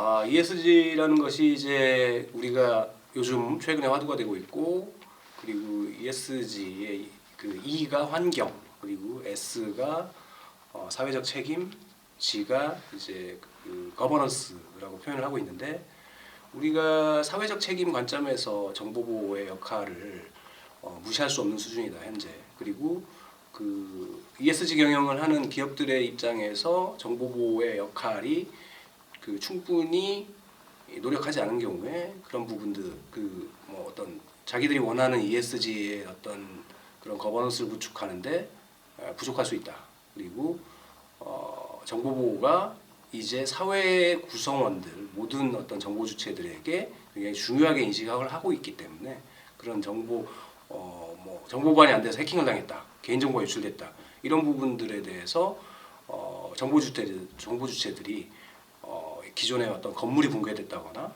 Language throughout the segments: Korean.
아, ESG라는 것이 이제 우리가 요즘 최근에 화두가 되고 있고 그리고 ESG의 그 E가 환경 그리고 S가 어, 사회적 책임, G가 이제 그 거버넌스라고 표현을 하고 있는데 우리가 사회적 책임 관점에서 정보 보호의 역할을 어, 무시할 수 없는 수준이다 현재. 그리고 그 ESG 경영을 하는 기업들의 입장에서 정보 보호의 역할이 그 충분히 노력하지 않은 경우에 그런 부분들 그 뭐 어떤 자기들이 원하는 ESG의 어떤 그런 거버넌스를 구축하는데 어, 부족할 수 있다. 그리고 어, 정보 보호가 이제 사회 구성원들 모든 어떤 정보 주체들에게 굉장히 중요하게 인식을 하고 있기 때문에 그런 정보 어 뭐 정보 보안이 안 돼서 해킹을 당했다, 개인 정보가 유출됐다 이런 부분들에 대해서 어 정보 주체들 정보 주체들이 어 기존에 어떤 건물이 붕괴됐다거나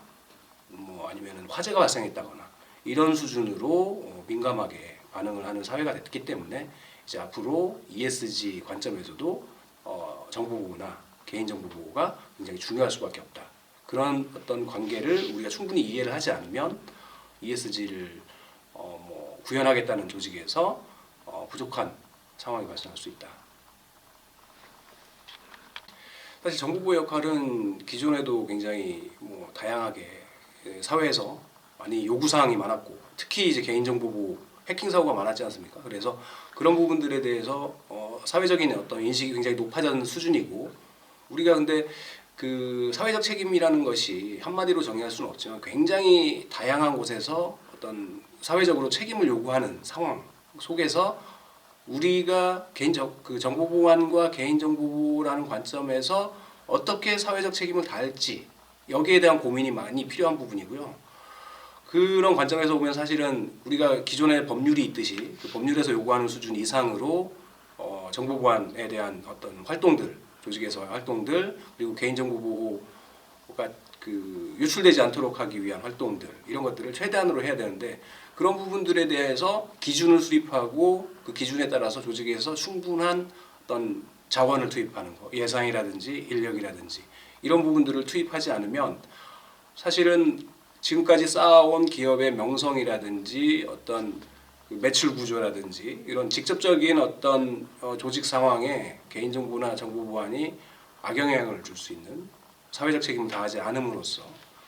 뭐 아니면은 화재가 발생했다거나 이런 수준으로 어, 민감하게 반응을 하는 사회가 됐기 때문에 이제 앞으로 ESG 관점에서도 어, 정보 보호나 개인 정보 보호가 굉장히 중요할 수밖에 없다. 그런 어떤 관계를 우리가 충분히 이해를 하지 않으면 ESG를 어, 뭐 구현하겠다는 조직에서 어, 부족한 상황이 발생할 수 있다. 사실 보호 역할은 기존에도 굉장히 뭐 다양하게 예, 사회에서 많이 요구 사항이 많았고 특히 이제 개인 정보 보호 해킹 사고가 많았지 않습니까? 그래서 그런 부분들에 대해서 어, 사회적인 어떤 인식이 굉장히 높아졌는 수준이고 우리가 근데 그 사회적 책임이라는 것이 한마디로 정의할 수는 없지만 굉장히 다양한 곳에서 어떤 사회적으로 책임을 요구하는 상황 속에서 우리가 개인적 그 정보 보안과 개인 정보 보호라는 관점에서 어떻게 사회적 책임을 다할지 여기에 대한 고민이 많이 필요한 부분이고요. 그런 관점에서 보면 사실은 우리가 기존의 법률이 있듯이 그 법률에서 요구하는 수준 이상으로 어, 정보 보안에 대한 어떤 활동들, 조직에서의 활동들 그리고 개인정보 보호 가그 유출되지 않도록 하기 위한 활동들 이런 것들을 최대한으로 해야 되는데 그런 부분들에 대해서 기준을 수립하고 그 기준에 따라서 조직에서 충분한 어떤 자원을 투입하는 거 예산이라든지 인력이라든지 이런 부분들을 투입하지 않으면 사실은 지금까지 쌓아온 기업의 명성이라든지 어떤 그 매출 구조라든지 이런 직접적인 어떤 어, 조직 상황에 개인정보나 정보 보안이 악영향을 줄 수 있는 사회적 책임을 다하지 않음으로써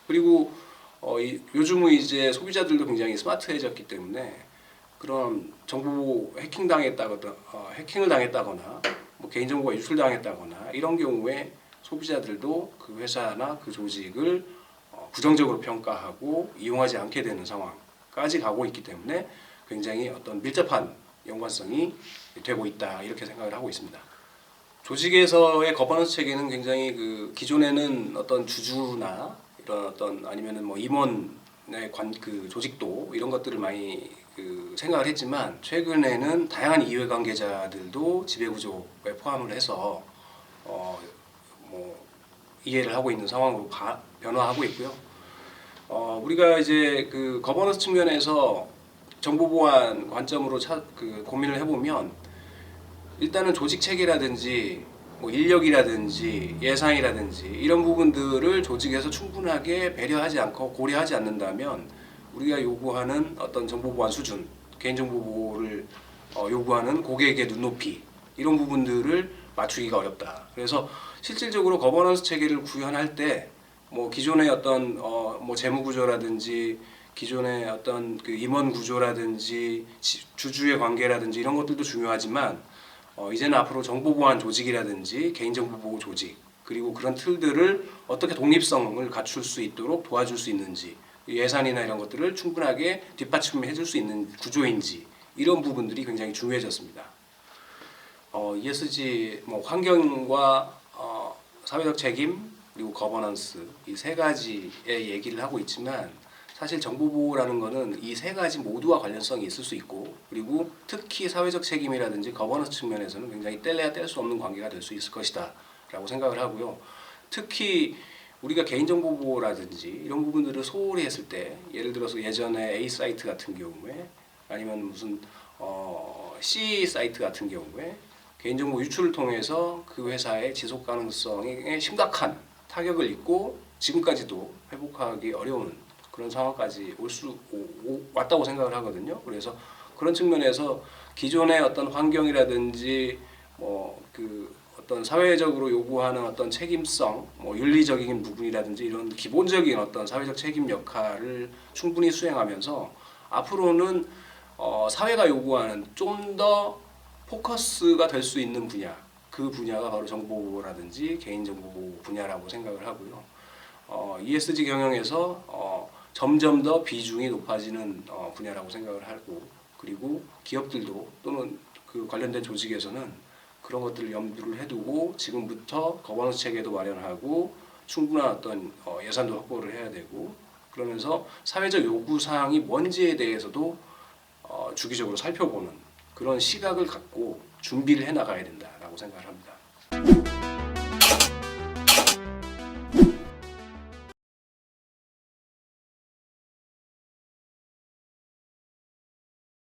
그리고 어, 이, 요즘은 이제 소비자들도 굉장히 스마트해졌기 때문에 그런 정보 해킹 당했다거나 어, 해킹을 당했다거나 뭐 개인정보가 유출당했다거나 이런 경우에 소비자들도 그 회사나 그 조직을 어, 부정적으로 평가하고 이용하지 않게 되는 상황까지 가고 있기 때문에 굉장히 어떤 밀접한 연관성이 되고 있다 이렇게 생각을 하고 있습니다. 조직에서의 거버넌스 체계는 굉장히 그 기존에는 어떤 주주나 이런 어떤 아니면은 뭐 임원의 관 그 조직도 이런 것들을 많이 그 생각을 했지만 최근에는 다양한 이해 관계자들도 지배 구조에 포함을 해서 어 뭐 이해를 하고 있는 상황으로 가, 변화하고 있고요. 어 우리가 이제 그 거버넌스 측면에서 정보 보안 관점으로 차, 그 고민을 해보면 일단은 조직 체계라든지 뭐 인력이라든지 예산이라든지 이런 부분들을 조직에서 충분하게 배려하지 않고 고려하지 않는다면 우리가 요구하는 어떤 정보 보안 수준, 개인정보 보호를 어, 요구하는 고객의 눈높이 이런 부분들을 맞추기가 어렵다. 그래서 실질적으로 거버넌스 체계를 구현할 때 뭐 기존의 어떤 어, 뭐 재무 구조라든지 기존의 어떤 그 임원 구조라든지 지- 주주의 관계라든지 이런 것들도 중요하지만 어, 이제는 앞으로 정보 보안 조직이라든지 개인정보 보호 조직 그리고 그런 틀들을 어떻게 독립성을 갖출 수 있도록 도와줄 수 있는지 예산이나 이런 것들을 충분하게 뒷받침해 줄 수 있는 구조인지 이런 부분들이 굉장히 중요해졌습니다. 어, ESG 뭐 환경과 어, 사회적 책임 그리고 거버넌스 이 세 가지의 얘기를 하고 있지만 사실 정보 보호라는 거는 이세 가지 모두와 관련성이 있을 수 있고 그리고 특히 사회적 책임이라든지 거버넌스 측면에서는 굉장히 뗄래야 뗄 수 없는 관계가 될 수 있을 것이다 라고 생각을 하고요. 특히 우리가 개인정보 보호라든지 이런 부분들을 소홀히 했을 때 예를 들어서 예전에 A 사이트 같은 경우에 아니면 무슨 어, C 사이트 같은 경우에 개인정보 유출을 통해서 그 회사의 지속 가능성에 심각한 타격을 입고 지금까지도 회복하기 어려운 그런 상황까지 올 수 왔다고 생각을 하거든요. 그래서 그런 측면에서 기존의 어떤 환경이라든지 뭐그 어떤 사회적으로 요구하는 어떤 책임성, 뭐 윤리적인 부분이라든지 이런 기본적인 어떤 사회적 책임 역할을 충분히 수행하면서 앞으로는 어, 사회가 요구하는 좀 더 포커스가 될 수 있는 분야, 그 분야가 바로 정보보호라든지 개인정보보호 분야라고 생각을 하고요. 어, ESG 경영에서 어, 점점 더 비중이 높아지는 어, 분야라고 생각을 하고 그리고 기업들도 또는 그 관련된 조직에서는 그런 것들을 염두를 해두고 지금부터 거버넌스 체계도 마련하고 충분한 어떤 어, 예산도 확보를 해야 되고 그러면서 사회적 요구 사항이 뭔지에 대해서도 어, 주기적으로 살펴보는 그런 시각을 갖고 준비를 해 나가야 된다라고 생각을 합니다.